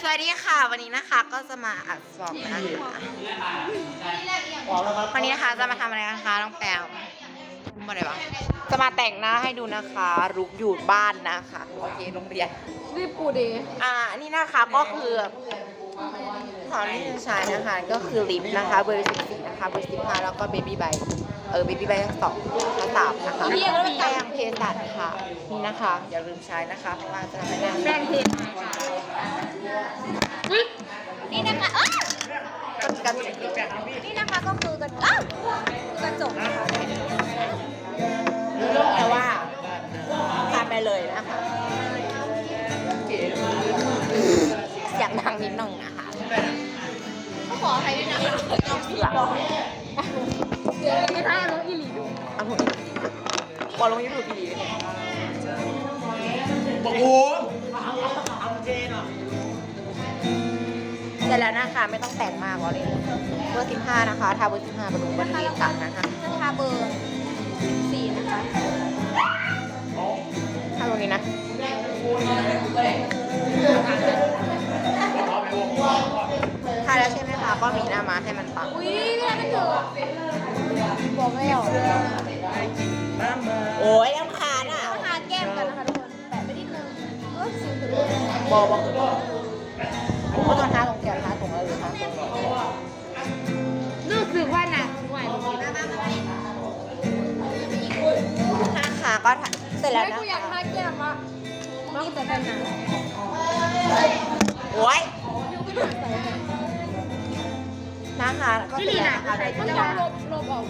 สวัสดีค่ะ วันนี้นะคะก็จะมาอัดสอบนะคะวันนี้นะคะจะมาทำอะไรนะคะน้องแปมมาอะไรบ้างจะมาแต่งหน้าให้ดูนะคะรุกอยู่บ้านนะคะโอเคโรงเรียนรีบปูดีอ่านี่นะคะก็คือของที่จะใช้นะคะก็คือลิปนะคะเบอร์14นะคะเบอร์15แล้วก็เบบี้ใบเออเบบี้ใบสองและสามนะคะแป้งเพสัตค่ะนี่นะคะ อย่าลืมใช้นะคะเพราะว่าจะทำให้หน้าแป้งเทนนี่ ก็กันจิกนี่นะคะก็คือกระอ้าวคือกระจกนะคะแต่ว่าทานไปเลยนะคะเสียงดังนิดหนึงนะคะก็ขอใครด้วยนะคะต้องเผือกเดี๋ยวไม่ได้น้องอีหลีดูเอาหุ่นบอลลงยูทูบดีบอกโอ้ สร็จแล้วนะคะไม่ต้องแต่งมากวอเลยเบอร์15นะคะทาเบอร์15บำรุงบำรุงกันนะคะจะทาเบอร์สี่นะคะทาตรงนี้นะทาแล้วใช่ไหมคะก็มีหน้ามาให้มันปังอุ้ยนี่ไม่ถือบอกไม่ออกโอ้ยลำคาญอะต้องทาแก้มกันนะคะทุกคนแปะไปนิดนึงเออสิวถึงบอกบอกคือบอกก็ ห้าขาก็ทาเสร็จแล้วไม่นะกูอยากทาแก้มอะนี่แต่กันหนาโอ้ยนะคะก็เสร็จแล้วนะคะต้องลบลบออก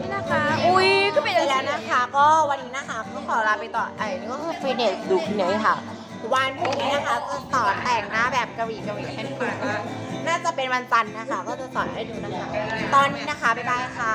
นี่นะคะ อุ้ยก็เป็นเสร็จแล้วนะคะ ก็วันนี้นะคะก็ขอลาไปต่อไอ้นี่ก็คือฟินเนสดูฟินเนสค่ะ วันพรุ่งนี้นะคะจะสอนแต่งหน้าแบบกะหรี่กะหรี่ให้ดูน่าจะเป็นวันจันทร์นะคะ ก็จะสอนให้ดูนะคะ ตอนนี้นะคะบ๊ายบายค่ะ